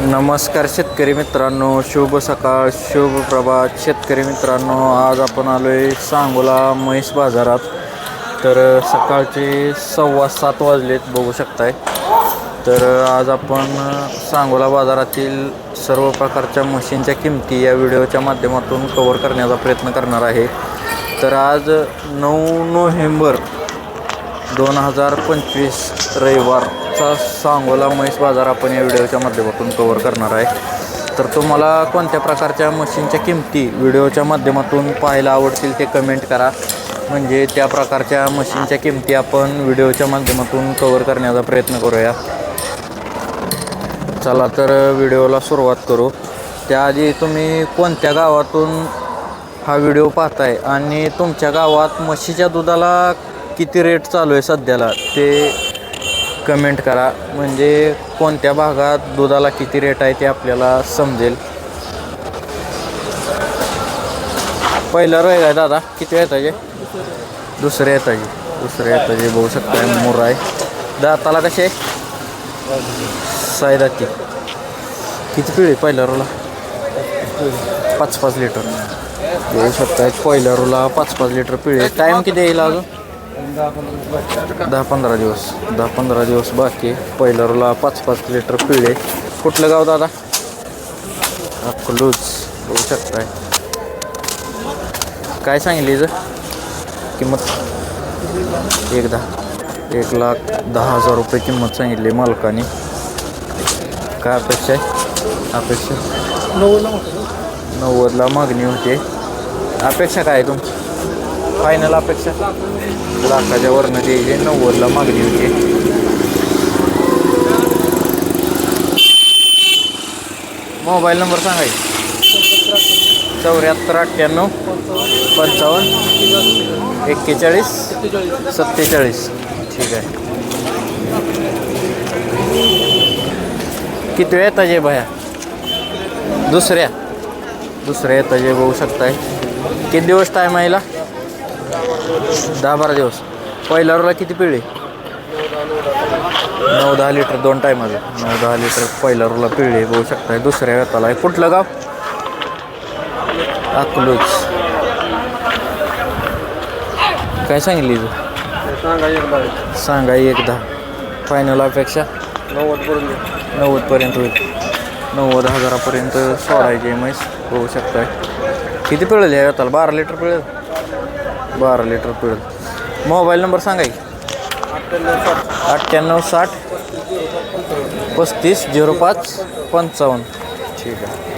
नमस्कार शेतकरी मित्रांनो शुभ सकाळ शुभ प्रभात. शेतकरी मित्रांनो आज आपण आलो आहे सांगोला म्हैस बाजारात. तर सकाळचे सव्वा सात वाजलेत बघू शकताय. तर आज आपण सांगोला बाजारातील सर्व प्रकारच्या मशीनच्या किमती या व्हिडिओच्या माध्यमातून कव्हर करण्याचा प्रयत्न करणार आहे. तर आज नऊ नोव्हेंबर दोन हजार पंचवीस रविवारचा सांगोला म्हैस बाजार आपण या व्हिडिओच्या माध्यमातून कवर करणार आहे. तर तुम्हाला कोणत्या प्रकारच्या मशीनच्या किमती व्हिडिओच्या माध्यमातून पाहायला आवडतील ते कमेंट करा. म्हणजे त्या प्रकारच्या मशीनच्या किमती आपण व्हिडिओच्या माध्यमातून कव्हर करण्याचा प्रयत्न करूया. चला तर व्हिडिओला सुरुवात करू. त्याआधी तुम्ही कोणत्या गावातून हा व्हिडिओ पाहताय आणि तुमच्या गावात म्हशीच्या दुधाला किती रेट चालू आहे सध्याला? ते कमेंट करा. म्हणजे कोणत्या भागात दुधाला किती रेट आहे ते आपल्याला समजेल. पहिलं रोय आहे दादा. किती येताचे दुसरे येताचे दुसरे येताचे बघू शकता मोर आहे. दाताला कसे? सायदाती किती पिळे पहिल्या रोला पाच पाच लिटर बघू शकता पहिल्या रोला पाच पाच लिटर पिळे टाईम किती येईल अजून? दहा पंधरा दिवस दहा पंधरा दिवस बाकी पहिल्या पाच पाच लिटर पिळे. कुठलं गाव दादा? अकलूज बघू शकताय. काय सांगितली जर किंमत? एक दहा एक लाख दहा हजार रुपये किंमत सांगितली मालकाने. काय अपेक्षा आहे? अपेक्षा? नव्वदला मागणी होते. अपेक्षा काय आहे तुमची? फायनल अपेक्षा. लाखाच्या वरनं द्यायचे नव्वदला मागणी होती. मोबाईल नंबर सांगायचे चौऱ्याहत्तर अठ्ठ्याण्णव पंचावन्न एक्केचाळीस सत्तेचाळीस. ठीक आहे. किती वेळ येताचे भया दुसऱ्या. दुसऱ्या येताचे बघू शकताय. किती दिवस टाईम आहे दहा बारा दिवस. पहिल्या रोला किती पिळे नऊ दहा लिटर दोन टायमाचं नऊ दहा लिटर पहिल्या रोला पिळे बघू शकताय दुसऱ्या वेताला आहे. कुठलं गाव? अकलूज. काय सांगितली तू? सांगा एक दहा फायनल अपेक्षा नव्वदपर्यंत होईल. नव्वद हजारापर्यंत सोडायचे म्हैस. होऊ शकताय. किती पिळेल या वेताला बारा लिटर पिळेल? बारा लिटर पिळेल मोबाईल नंबर सांगा की. अठ्ठ्याण्णव साठ पस्तीस झिरो पाच पंचावन्न. ठीक आहे.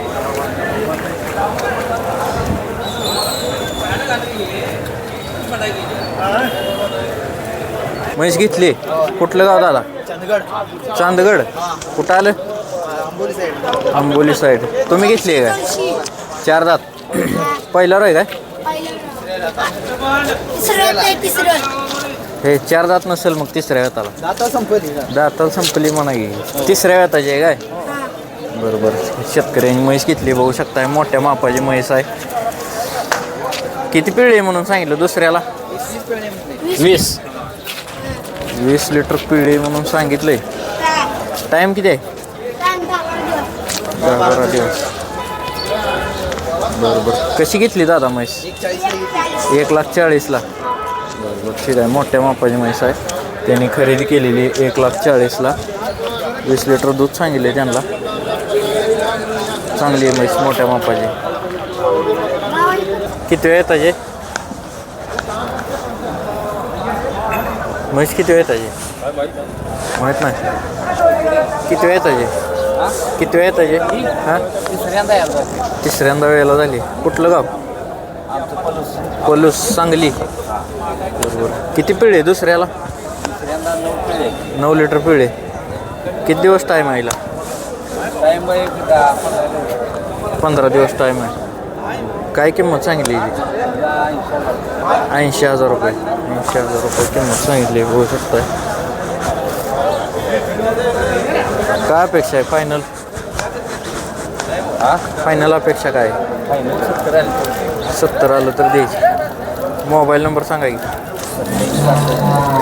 म्हैस घेतली. कुठलं गाव दादा? चांदगड. कुठं आलं? आंबोली साईड. आंबोली साईड. तुम्ही घेतली आहे काय चार दात. पहिला रोय काय? हे चार दात नसेल मग तिसऱ्या वेताला. दाता संपली दाताला संपली म्हणा की. तिसऱ्या वेताची आहे काय? बरोबर. शेतकऱ्यांनी म्हैस घेतली बघू शकताय. मोठ्या मापाची म्हैस आहे. किती पिढी आहे म्हणून सांगितलं दुसऱ्याला? वीस. वीस लिटर पिढी म्हणून सांगितलंय. टाईम किती आहे? दहा बारा दिवस. बरोबर. कशी घेतली दादा म्हैस? एक लाख चाळीसला बरोबर ठीक आहे. मोठ्या मापाची म्हैस आहे. त्यांनी खरेदी केलेली एक लाख चाळीसला वीस लिटर दूध सांगितले त्यांना. चांगली आहे म्हैस मोठ्या मापाची. किती वेळ येताचे म्हैस किती वेळ येताचे माहीत नाही. किती वेळ येताचे किती वेळ येताचे हां? तिसऱ्यांदा यायला तिसऱ्यांदा वेळेला झाली. कुठलं गाव? पलूस. सांगली. बरोबर. किती पिळे दुसऱ्याला? नऊ लिटर पिळे. किती दिवस टाईम आहे पंधरा दिवस. टाईम आहे. काय किंमत सांगितली? ऐंशी हजार रुपये. ऐंशी हजार रुपये किंमत सांगितली होऊ शकताय. काय अपेक्षा आहे? फायनल हा? फायनल अपेक्षा काय? फायनल सत्तर आले सत्तर आलं तर द्यायची मोबाईल नंबर सांगा की.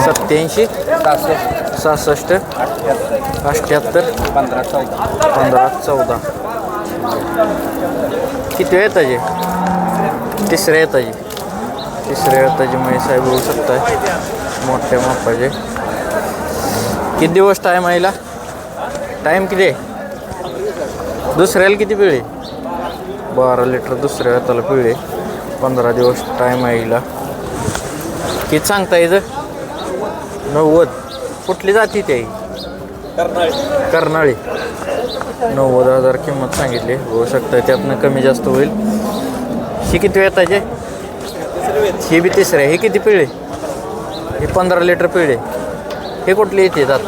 सत्याऐंशी सहासष्ट. सहासष्ट. अठ्ठ्याहत्तर पंधरा चौदा. पंधरा चौदा. किती वेळ येताचे तिसऱ्या येताचे तिसऱ्या येताचे म्हैस आहे बघू शकताय. मोठ्या मापाचे. किती दिवस टाईम आहे हिला? टाईम किती आहे? दुसऱ्याला किती पिळे? बारा लिटर दुसऱ्या हाताला पिळे. पंधरा दिवस टाईम आहे हिला. किती सांगता येतं? नव्वद. कुठली जाती ते कर्नाळी. नव्वद हजार किंमत सांगितली. होऊ शकतं त्यातनं कमी जास्त होईल. ही किती येताचे ही बी तिसऱ्या. हे किती पिळे? हे पंधरा लिटर पिळे. हे कुठली येते जात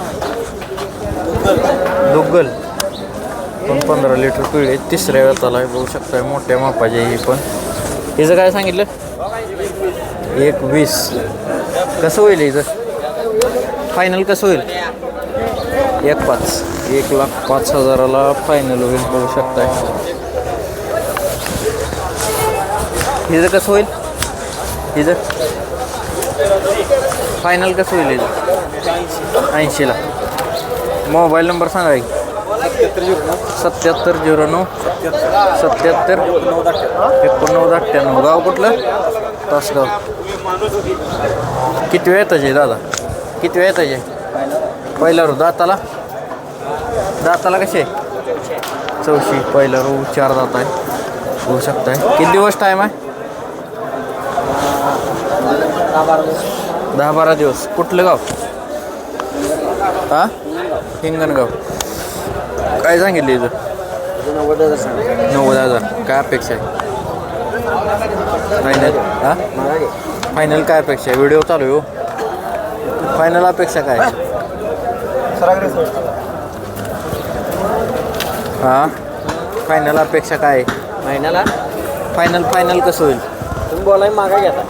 दुग्गल पण पंधरा लिटर पिळे तिसऱ्या वेताला बघू शकता मोठ्या मापाचे ही पण. हिचं काय सांगितलं? एक वीस कसं होईल हिचं? फायनल कसं होईल? एक पाच. एक लाख पाच हजाराला फायनल होईल. बघू शकताय. हिचं कसं होईल? हिचं? फायनल कसं होईल हिचं? ऐंशीला. मोबाईल नंबर सांगा की सत्याहत्तर झिरो नऊ. सत्याहत्तर. एकोणनव्वद अठ्ठ्याण्णव. गाव कुठलं? तासगाव. किती वेळ येताचे दादा? किती वेळ येताचे पहिला रो, दाताला? दाताला कसे? चौशी. पहिला रो, चार दात आहे. होऊ शकताय. किती दिवस टाईम आहे? दहा बारा दिवस. कुठलं गाव? हा? हिंगणगाव. काय सांगितलं इथं? नव्वद हजार. काय अपेक्षा आहे? फायनल हा? फायनल काय अपेक्षा आहे? व्हिडिओ चालू आहे हो. फायनल अपेक्षा काय? आहे? हा? फायनल अपेक्षा काय? आहे महिन्याला फायनल फायनल कसं होईल? तुम्ही बोलाय मागा घेता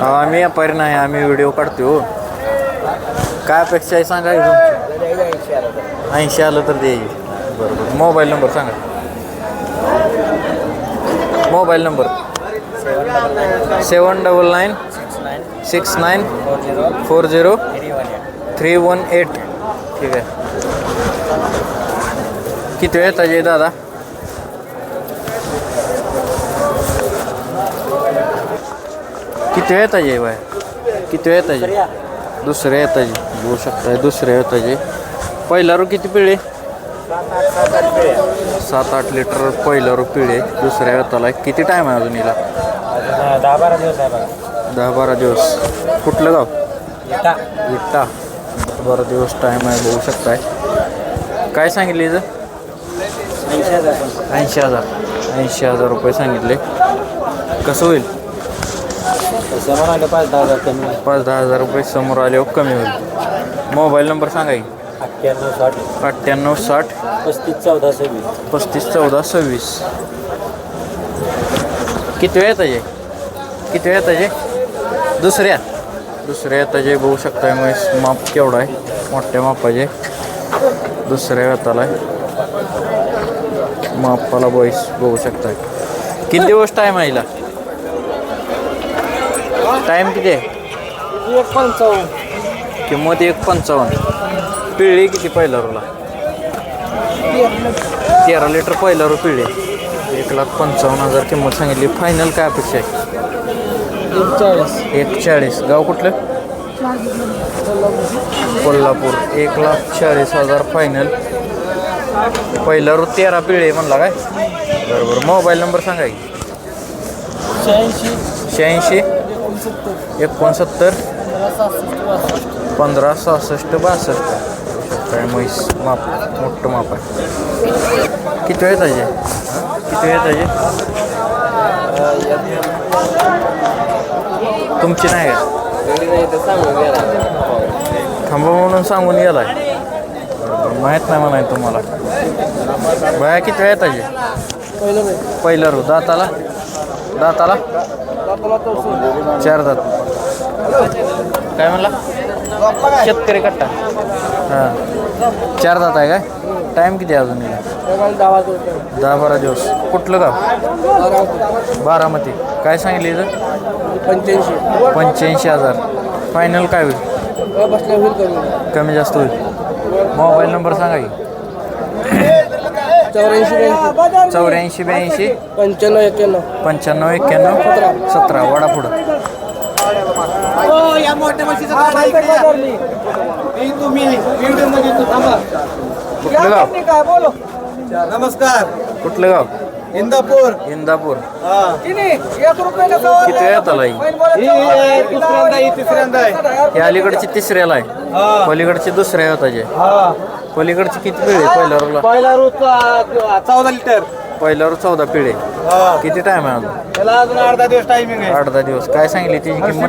हा आम्ही व्यापारी नाही आम्ही व्हिडिओ काढतो हो. काय अपेक्षा आहे? सांगा तुमची ऐंशी आलं तर दे बरोबर. मोबाईल नंबर सांगा. Mobile number. Seven double nine six nine four zero three one eight. ठीक आहे. किती वेळ येताचे दादा? किती वेळ येताचे बाय? किती वेळ येताचे दुसऱ्या येताचे बघू शकताय दुसऱ्या येताचे पहिला रो किती पिळे? सात आठ लिटर पहिला रो पिळे दुसऱ्या येताला. किती टाईम आहे अजून हिला? दहा बारा दिवस. आहे बघा दहा बारा दिवस कुठलं गाव? येता विट्टा बारा दिवस टाईम आहे बघू शकताय. काय सांगितले हिचं? ऐंशी हजार. ऐंशी हजार. ऐंशी हजार रुपये सांगितले. कसं होईल? तसं म्हणाले पाच दहा हजार कमी पाच दहा हजार रुपये समोर आल्यावर कमी होईल. मोबाईल नंबर सांगा की. अठ्ठ्याण्णव साठ. अठ्ठ्याण्णव साठ. पस्तीस चौदा सव्वीस. पस्तीस चौदा सव्वीस. किती वेळ येताचे किती वेळ येताचे दुसऱ्या? दुसऱ्या येताचे बघू शकताय मग माप केवढा आहे? मोठ्या मापाचे. दुसऱ्या येताला मापाला बॉईस बघू शकताय. किती दिवस टाईम आहे हिला? टाईम किती आहे? एक पंचावन्न. किंमत एक पंचावन्न. पिळी किती पहिला रोला तेरा लिटर पहिला रो पिळे एक लाख पंचावन्न हजार किंमत सांगितली. फायनल काय अपेक्षा आहे? एक चाळीस एक चाळीस गाव कुठलं? कोल्हापूर. एक लाख चाळीस हजार फायनल पहिला रो तेरा पिळे म्हणला काय? बरोबर. मोबाईल नंबर सांगा की. शहाऐंशी. शहाऐंशी. एकोणसत्तर. पंधरा सहासष्ट बासष्ट. काय म्हैस माप मोठं माप आहे. किती वेळ पाहिजे? किती वेळ पाहिजे? तुमची नाही का? थांबा म्हणून सांगून बरोबर, माहीत नाही म्हणाय तुम्हाला. बाया किती वेळ पाहिजे? पहिलं पहिलं रो दाताला. दाताला. चार दात काय म्हणला? शेतकरी कट्टा. हां. चार दात आहे काय? टाईम किती आहे अजून? दहा बारा दिवस. कुठलं गाव? बारामती. काय सांगितलं इथं? पंच्याऐंशी. पंच्याऐंशी हजार. फायनल काय होईल? कमी. जास्त होईल. मोबाईल नंबर सांगा की. चौऱ्याऐंशी ब्याऐंशी. चौऱ्याऐंशी ब्याऐंशी. पंच्याण्णव एक्क्याण्णव पंच्याण्णव एक्क्याण्णव सतरा. वडा पुढं. कुठलं गाव? नमस्कार. कुठलं गाव? इंदापूर. इंदापूर. किती? वेळात आला ही? ही तिसऱ्यांदा आहे. ही अलीकडची तिसऱ्याला आहे. पलीकडची दुसऱ्या होताचे पलीकडची किती पिढी पहिल्या रोला. पहिला रोज चौदा लिटर. पहिल्यावर चौदा पिढी किती टाइम आहे अजून? त्याला अजून अर्धा दिवस टायमिंग आहे. आठ दहा दिवस. काय सांगली त्याची किंमत?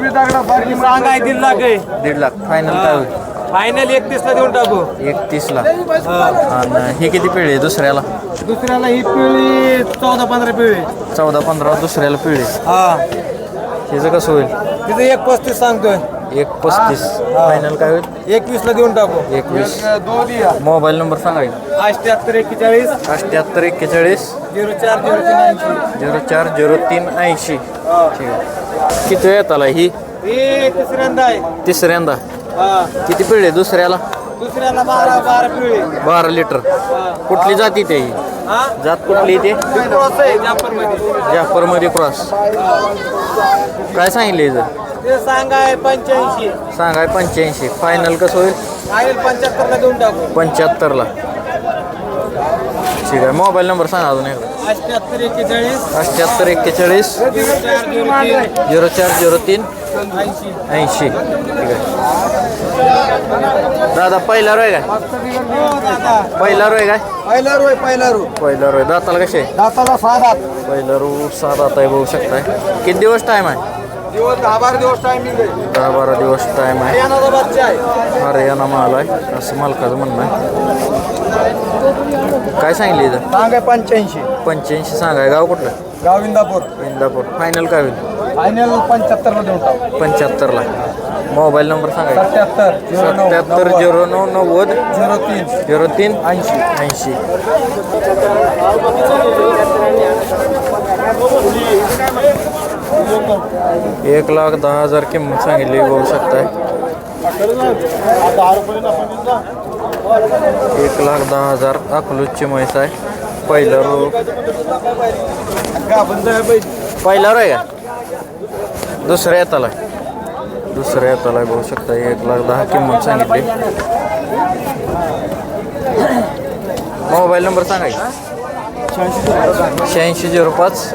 दीड लाख आहे. दीड लाख. फायनल काय होईल? फायनल एकतीस ला देऊन टाकू. एकतीसला आणि ही किती पिढी आहे दुसऱ्याला? दुसऱ्याला ही पिळी चौदा पंधरा पिळी चौदा पंधरा दुसऱ्याला पिढी हा. हिचं कसं होईल? तिथं एक पस्तीस सांगतोय. एक पस्तीस फायनल काय होईल? एकवीस ला देऊन टाकू. एकवीस. मोबाईल नंबर सांगा. अठ्याहत्तर एक्केचाळीस. अठ्ठ्याहत्तर एक्केचाळीस. झिरो चार झिरो तीन ऐंशी. झिरो चार झिरो तीन ऐंशी. ठीक आहे. किती वेळात आला ही? तिसऱ्यांदा आहे. तिसऱ्यांदा. किती पिढी आहे दुसऱ्याला? दुसऱ्याला बारा बारा पिळी बारा लिटर कुठली जाती ते जात कुठली ते जाफरमध्ये क्रॉस काय सांगितले हिचं ते सांगाय पंच्याऐंशी. सांगाय पंच्याऐंशी. फायनल कसं होईल? फायनल पंच्याहत्तर ला देऊन टाकू. पंच्याहत्तरला. ठीक आहे. मोबाईल नंबर सांगा अजून एकदा. अठ्याहत्तर एक्केचाळीस. अठ्ठ्याहत्तर एक्केचाळीस. झिरो चार झिरो तीन. झिरो चार झिरो तीन. ऐंशी. ऐंशी. ठीक आहे. दादा पहिला रोय काय? हो दादा. पहिला रोय काय? पहिला रो पहिला रो पहिला रोय. दाताला कसे? दाताला सहा दात पहिला रो सात आता आहे बघू शकताय. किती दिवस टाईम आहे? दिवस दहा बारा दिवस आहे दहा बारा दिवस टाईम आहे. हरियाणाचा बच्चा आहे. हरियाणा माल आहे. असं मालकाचं म्हणणं आहे. काय सांगितलं इथं? सांगाय पंच्याऐंशी. पंच्याऐंशी सांगाय गाव कुठलं? गाव इंदापूर इंदापूर फायनल काय होईल? फायनल पंच्याहत्तर देऊन पंच्याहत्तरला. मोबाईल नंबर सत्याहत्तर झिरो नऊ सत्याहत्तर झिरो नऊ नव्वद. झिरो तीन. झिरो तीन. ऐंशी. ऐंशी. एक लाख दहा हजार किंमत सांगितली बघू शकताय. एक लाख दहा हजार अकलूजची म्हैस आहे. पहिला रो पहिला रो आहे का? दुसऱ्या येताला. दुसऱ्या येताला बघू शकता एक लाख दहा किंमत सांगितली. मोबाईल नंबर सांगायचा. शहाऐंशी झिरो पाच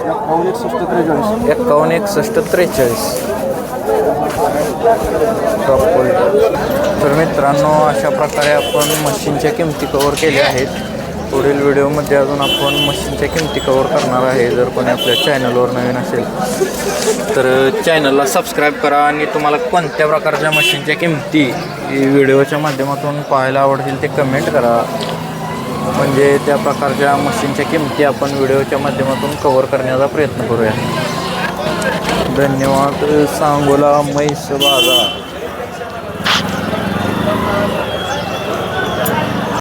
एकावन्न एकसष्ट त्रेचाळीस टॉप तर मित्रांनो अशा प्रकारे आपण मशीनच्या किमती कवर केल्या आहेत पुढील व्हिडिओमध्ये अजून आपण मशीनच्या किमती कवर करणार आहे जर कोणी आपल्या चॅनलवर नवीन असेल तर चॅनलला सबस्क्राईब करा आणि तुम्हाला कोणत्या प्रकारच्या मशीनच्या किमती व्हिडिओच्या माध्यमातून पाहायला आवडतील ते कमेंट करा म्हणजे त्या प्रकारच्या मशीनच्या किमती आपण व्हिडिओच्या माध्यमातून कव्हर करण्याचा प्रयत्न करूया. धन्यवाद सांगोला म्हैस बाजार.